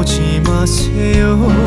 오지 마세요.